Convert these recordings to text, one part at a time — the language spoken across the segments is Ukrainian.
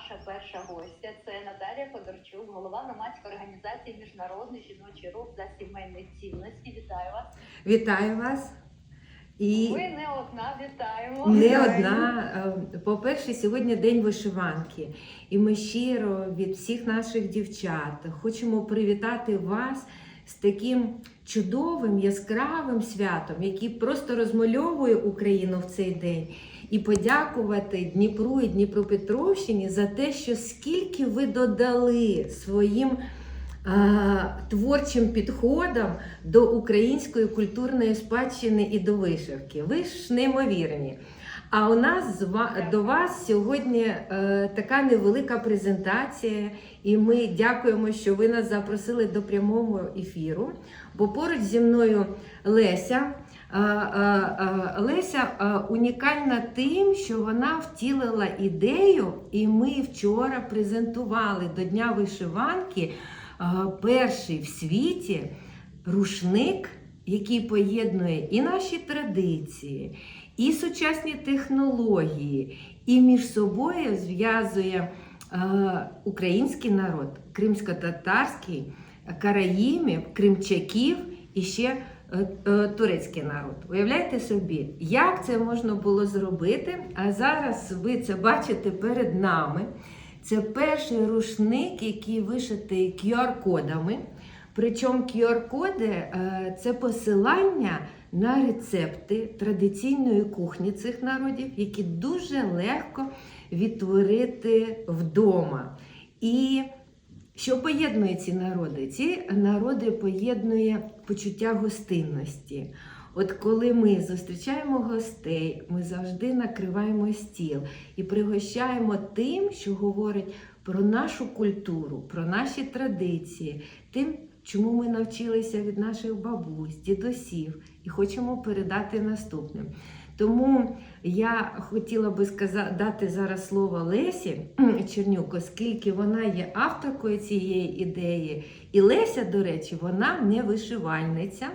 наша перша гостя. Це Наталія Федорчук, голова громадської організації Міжнародний жіночий рух за сімейні цінності. Вітаю вас. Вітаю вас. І Ви не одна, вітаємо. не одна. Е, По-перше, сьогодні день вишиванки. І ми щиро від всіх наших дівчат хочемо привітати вас з таким чудовим, яскравим святом, який просто розмальовує Україну в цей день. І подякувати Дніпру і Дніпропетровщині за те, що скільки ви додали своїм творчим підходом до української культурної спадщини і до вишивки. Ви ж неймовірні. А у нас до вас сьогодні е, така невелика презентація, і ми дякуємо, що ви нас запросили до прямого ефіру. Бо поруч зі мною Леся. Е, е, Леся унікальна тим, що вона втілила ідею, і ми вчора презентували до Дня вишиванки перший в світі рушник, який поєднує і наші традиції, і сучасні технології, і між собою зв'язує е, український народ, кримсько-татарський, караїмів, кримчаків і ще е, е, турецький народ. Уявляєте собі, як це можна було зробити? А зараз ви це бачите перед нами. Це перший рушник, який вишитий QR-кодами. Причому QR-коди е, це посилання на рецепти традиційної кухні цих народів, які дуже легко відтворити вдома. І що поєднує ці народи? Ці народи поєднує почуття гостинності. От коли ми зустрічаємо гостей, ми завжди накриваємо стіл і пригощаємо тим, що говорить про нашу культуру, про наші традиції, тим, чому ми навчилися від наших бабусь, дідусів і хочемо передати наступним. Тому я хотіла би сказати, дати зараз слово Лесі Чернюк, оскільки вона є авторкою цієї ідеї. І Леся, до речі, вона не вишивальниця,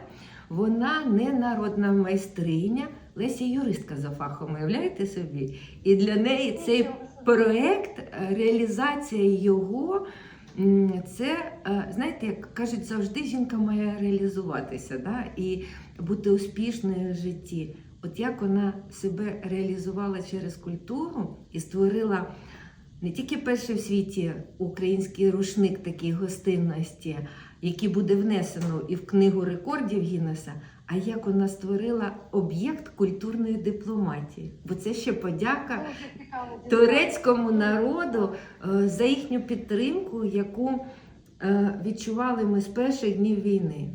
вона не народна майстриня. Леся юристка за фахом, уявляєте собі? І для неї цей проект, е, реалізація його. Це, е, знаєте, як кажуть, завжди жінка має реалізуватися да? і бути успішною в житті. От як вона себе реалізувала через культуру і створила не тільки перший в світі український рушник такій гостинності, який буде внесено і в книгу рекордів Гіннеса, а як вона створила об'єкт культурної дипломатії. Бо це ще подяка турецькому народу е, за їхню підтримку, яку е, відчували ми з перших днів війни.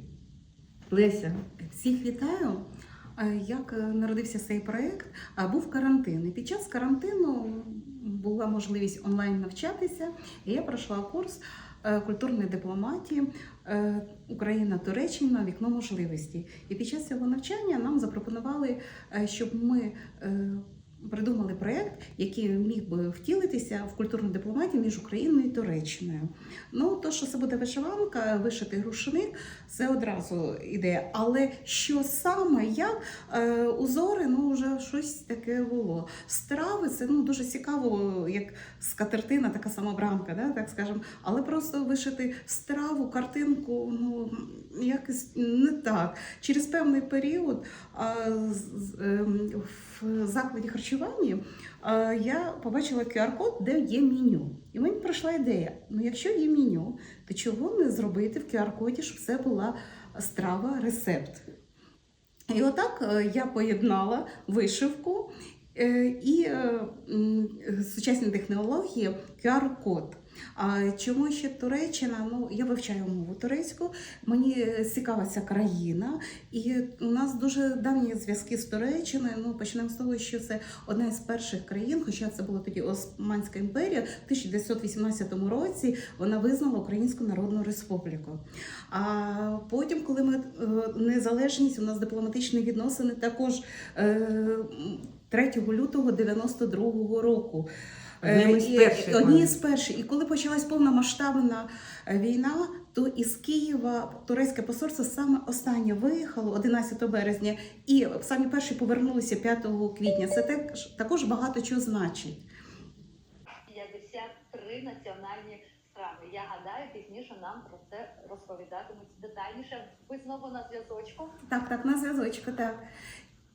Леся. Всіх вітаю. Е, Як народився цей проект? А, Був карантин. І під час карантину була можливість онлайн навчатися, і я пройшла курс культурної дипломатії е, Україна Туреччина вікно можливості. І під час цього навчання нам запропонували, е, щоб ми е, придумали проєкт, який міг би втілитися в культурну дипломатію між Україною і Туреччиною. Ну, то, що це буде вишиванка, вишитий рушник, це одразу ідея. Але що саме, як е, узори, ну вже щось таке було. Страви це ну дуже цікаво, як скатертина, така самобранка, да, так скажемо. Але просто вишити страву, картинку, ну якось не так. Через певний період а, з- ем, в закладі харчування я побачила QR-код, де є меню. І мені прийшла ідея: ну якщо є меню, то чого не зробити в QR-коді, щоб це була страва, рецепт. І отак е, я поєднала вишивку е, і е, сучасні технології QR-код. А чому ще Туреччина? Ну я вивчаю мову турецьку, мені цікава ця країна, і у нас дуже давні зв'язки з Туреччиною. Ну почнемо з того, що це одна з перших країн, хоча це була тоді Османська імперія, в 1918 році вона визнала Українську Народну Республіку. А потім, коли ми е, незалежність, у нас дипломатичні відносини також е, 3 лютого 92-го року. Одним з Е, перших, Одні з перших. І коли почалась повномасштабна е, війна, то із Києва турецьке посольство саме останнє виїхало 11 березня, і самі перші повернулися 5 квітня. Це також, також багато чого значить. 50 три національні страви. Я гадаю, пізніше нам про це розповідатимуть детальніше. Ви знову на зв'язочку. Так, так, на зв'язочку, так.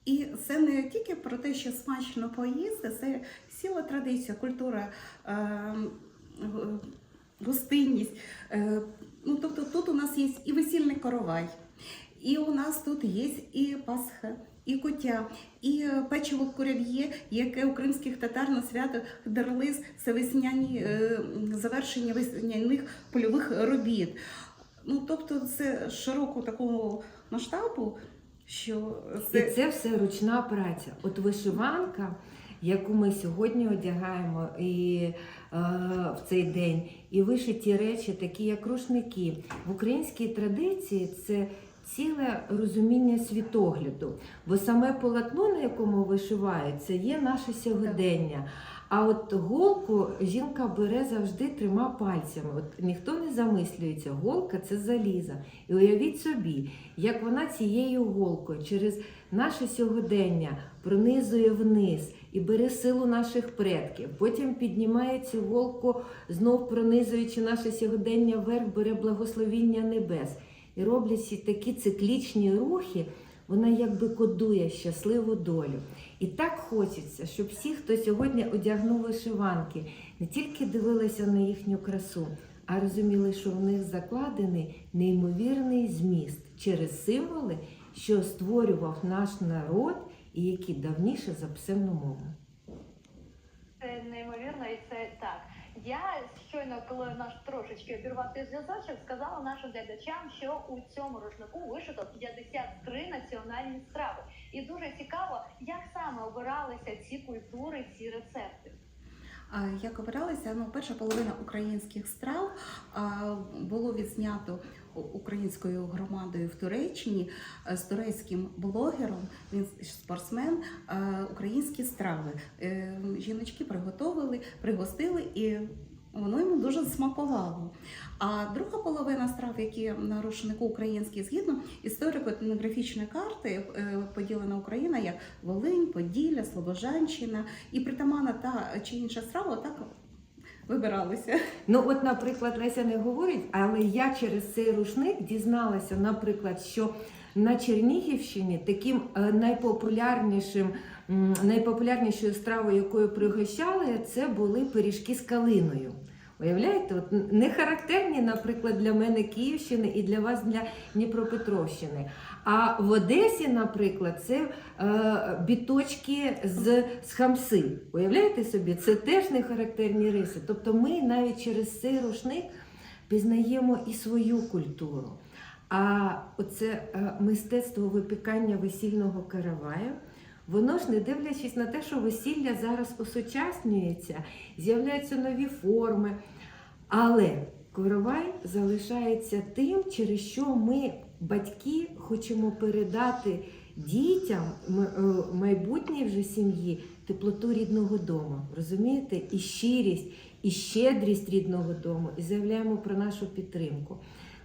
І це не тільки про те, що смачно поїсти, це сіла традиція, культура, е, гостинність. Е, ну, тобто тут у нас є і весільний коровай, і у нас тут є і пасха, і кутя, і печиво куряв'є, яке у кримських татар на свято Дарлиз, це весняні е, завершення весняних польових робіт. Ну, тобто це широкого такого масштабу, що І це це все ручна праця. От вишиванка, яку ми сьогодні одягаємо і е, в цей день, і вишиті речі, такі як рушники. В українській традиції це ціле розуміння світогляду. Бо саме полотно, на якому вишивається, є наше сьогодення. А от голку жінка бере завжди трьома пальцями. От ніхто не замислюється, голка це заліза. І уявіть собі, як вона цією голкою через наше сьогодення пронизує вниз і бере силу наших предків. Потім піднімає цю голку, знов пронизуючи наше сьогодення вверх, бере благословіння небес. І роблячи такі циклічні рухи, вона якби кодує щасливу долю. І так хочеться, щоб всі, хто сьогодні одягнув вишиванки, не тільки дивилися на їхню красу, а розуміли, що в них закладений неймовірний зміст через символи, що створював наш народ і які давніше за писемну мову. Це неймовірно, і це так. Я щойно, коли наш трошечки обірвав цей зв'язочок, сказала нашим глядачам, що у цьому рушнику вишито 53 національні страви. І дуже цікаво, як саме обиралися ці культури, ці рецепти. А, Як обиралися, ну, перша половина українських страв було відзнято українською громадою в Туреччині е, з турецьким блогером, він спортсмен, е, українські страви. Е, Жіночки приготовили, пригостили і. Воно йому дуже смакувало. А друга половина страв, які на рушнику українські, згідно історико-етнографічної карти, е, поділена Україна як Волинь, Поділля, Слобожанщина, і притаманна та чи інша страва так вибиралися. Ну, от, наприклад, Леся не говорить, але я через цей рушник дізналася, наприклад, що на Чернігівщині таким е, найпопулярнішим, найпопулярнішою стравою, якою пригощали, це були пиріжки з калиною. Уявляєте, от не характерні, наприклад, для мене Київщини і для вас для Дніпропетровщини. А в Одесі, наприклад, це е, біточки з, з хамси. Уявляєте собі, це теж не характерні риси. Тобто ми навіть через цей рушник пізнаємо і свою культуру. А оце е, мистецтво випікання весільного караваю, воно ж не дивлячись на те, що весілля зараз осучаснюється, з'являються нові форми. Але коровай залишається тим, через що ми, батьки, хочемо передати дітям е, майбутній вже сім'ї теплоту рідного дому. Розумієте? І щирість, і щедрість рідного дому, і заявляємо про нашу підтримку.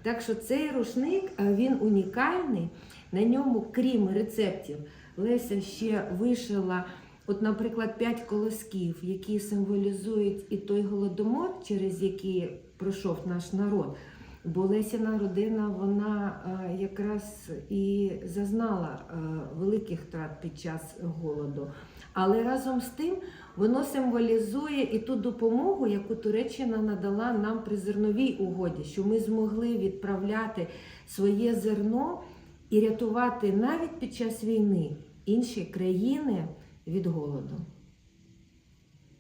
Так що цей рушник е, він унікальний. На ньому, крім рецептів, Леся ще вишила, от, наприклад, п'ять колосків, які символізують і той голодомор, через який пройшов наш народ. Бо Лесіна родина вона е, якраз і зазнала е, великих втрат під час голоду. Але разом з тим воно символізує і ту допомогу, яку Туреччина надала нам при зерновій угоді, що ми змогли відправляти своє зерно і рятувати навіть під час війни інші країни від голоду.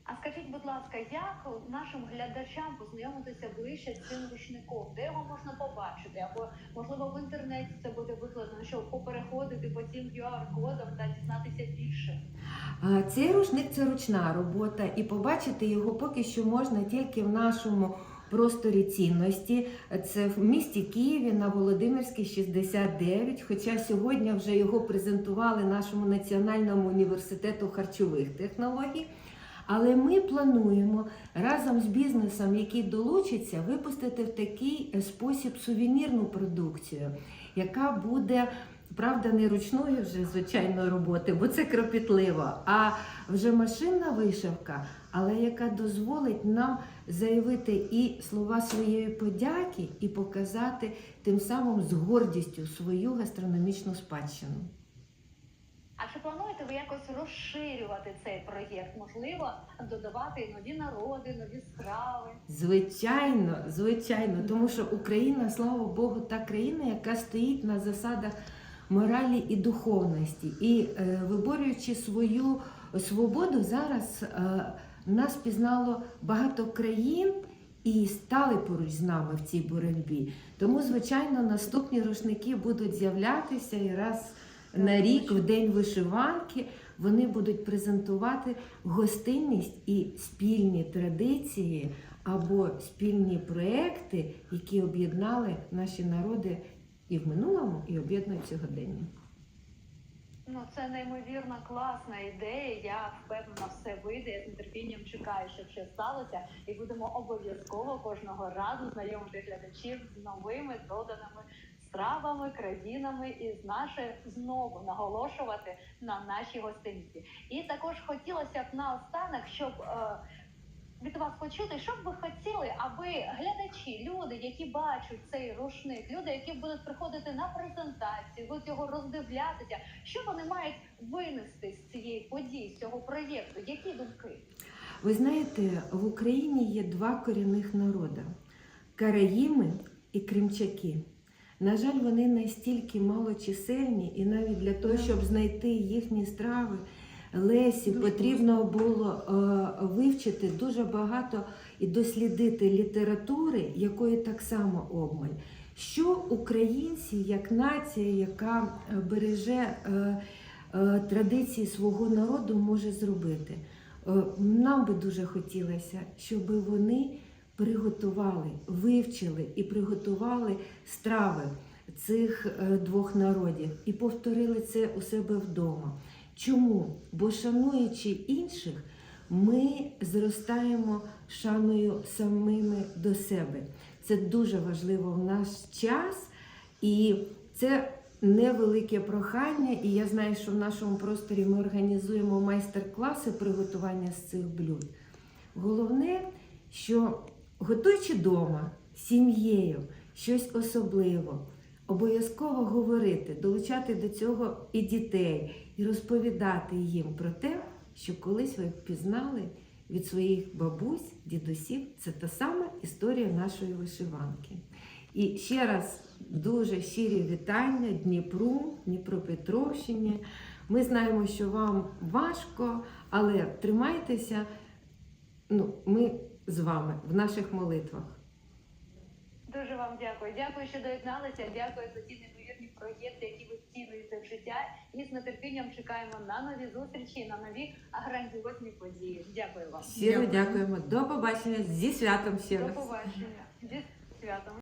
А скажіть, будь ласка, як нашим глядачам познайомитися ближче з цим рушником? Де його можна побачити? Або можливо в інтернеті це буде викладено, щоб попереходити по цим QR-кодам та дізнатися більше? Цей рушник це ручна робота, і побачити його поки що можна тільки в нашому просторі цінності. Це в місті Києві на Володимирській 69. Хоча сьогодні вже його презентували нашому національному університету харчових технологій. Але ми плануємо разом з бізнесом, який долучиться, випустити в такий спосіб сувенірну продукцію, яка буде. Правда, не ручної вже звичайної роботи, бо це кропітливо, а вже машинна вишивка, але яка дозволить нам заявити і слова своєї подяки, і показати тим самим з гордістю свою гастрономічну спадщину. А чи плануєте ви якось розширювати цей проєкт? Можливо, додавати нові народи, нові страви? Звичайно, звичайно, тому що Україна, слава Богу, та країна, яка стоїть на засадах моралі і духовності. І е, виборюючи свою свободу, зараз е, нас пізнало багато країн і стали поруч з нами в цій боротьбі. Тому, звичайно, наступні рушники будуть з'являтися і раз на рік, в день вишиванки, вони будуть презентувати гостинність і спільні традиції або спільні проекти, які об'єднали наші народи і в минулому, і об'єднують сьогодення. Ну це неймовірно класна ідея. Я впевнена, все вийде. Я з нетерпінням чекаю, щоб все сталося, і будемо обов'язково кожного разу знайомити глядачів з новими доданими стравами, країнами і з наше знову наголошувати на нашій гостинці. І також хотілося б наостанок, щоб. Е, від вас почути, що б ви хотіли, аби глядачі, люди, які бачать цей рушник, люди, які будуть приходити на презентацію, будуть його роздивлятися, що вони мають винести з цієї події, з цього проєкту? Які думки? Ви знаєте, в Україні є два корінних народи караїми і кримчаки. На жаль, вони настільки малочисельні, і навіть для того, щоб знайти їхні страви, Лесі потрібно було е, вивчити дуже багато і дослідити літератури, якої так само обмаль. Що українці, як нація, яка е, береже е, традиції свого народу, може зробити? Нам би дуже хотілося, щоб вони приготували, вивчили і приготували страви цих двох народів і повторили це у себе вдома. Чому? Бо шануючи інших, ми зростаємо шаною самими до себе. Це дуже важливо в наш час, і це невелике прохання. І я знаю, що в нашому просторі ми організуємо майстер-класи приготування з цих блюд. Головне, що готуючи вдома сім'єю щось особливе, обов'язково говорити, долучати до цього і дітей, і розповідати їм про те, що колись ви пізнали від своїх бабусь, дідусів. Це та сама історія нашої вишиванки. І ще раз дуже щирі вітання Дніпру, Дніпропетровщині. Ми знаємо, що вам важко, але тримайтеся. Ну, ми з вами в наших молитвах. Дуже вам дякую. Дякую, що доєдналися. Дякую за ці неймовірні проєкти, які ви втілюєте в життя. І з нетерпінням чекаємо на нові зустрічі, на нові грандіозні події. Дякую вам. Щиро дякуємо. До побачення зі святом ще До побачення. Зі святом.